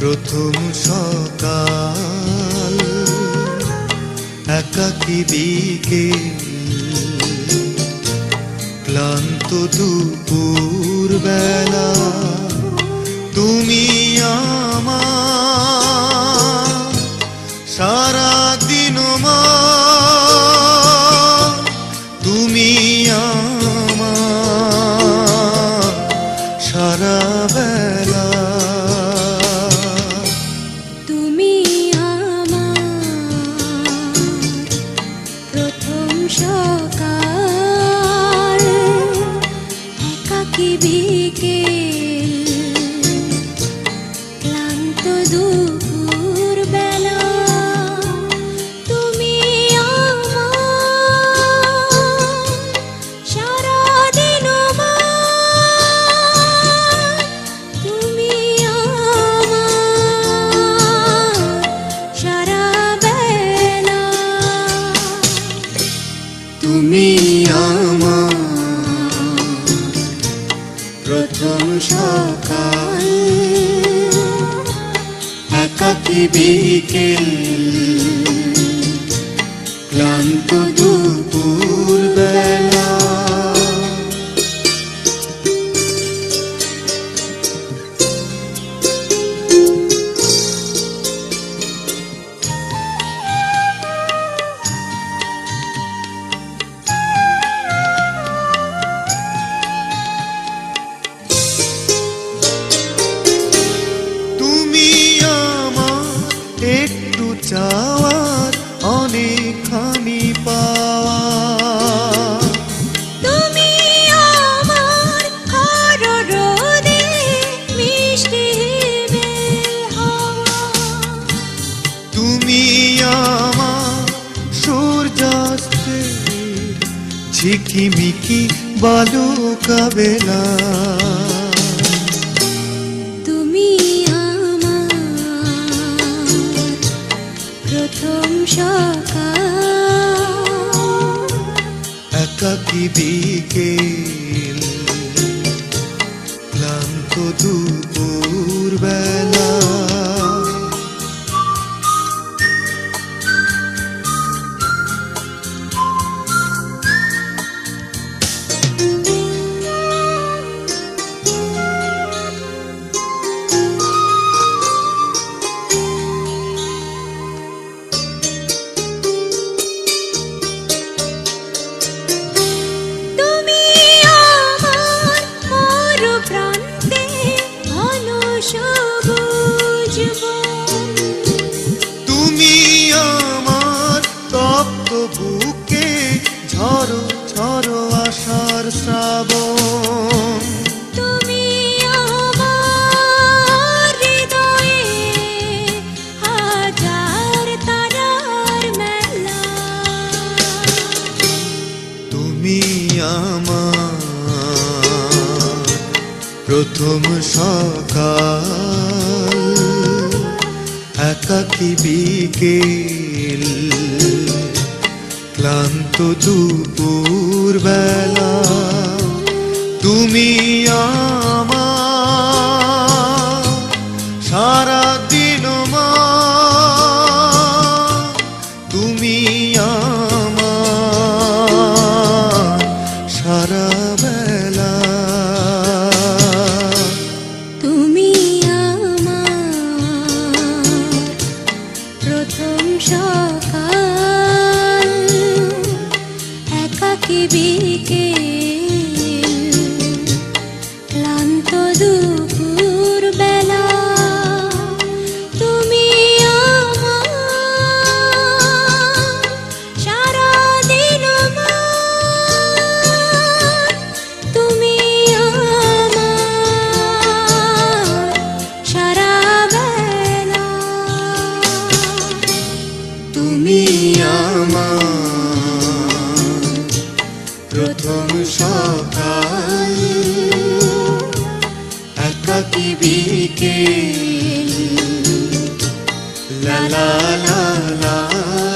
প্রথম সকাল একাকি বিকে ক্লান্ত দুপুর বেলা তুমি আমার একাকী বিকেল ক্লান্ত দুপুর সকাল একাকি বিকেল। ঝিকিমিকি বালুকা বেলা তুমি আমার প্রথম একাকি বিকেল? ক্লান্ত দুপুর বেলা তুমি আমার প্রথম সকাল একাকি বিকেল ক্লান্ত দুপুর বেলা তুমি আমার বিকেল ক্লান্ত দুপুর বেলা তুমি সারা দিন তুমি সারা তুমি আমার সকাল একাকি বিকেল লা লা লা লা।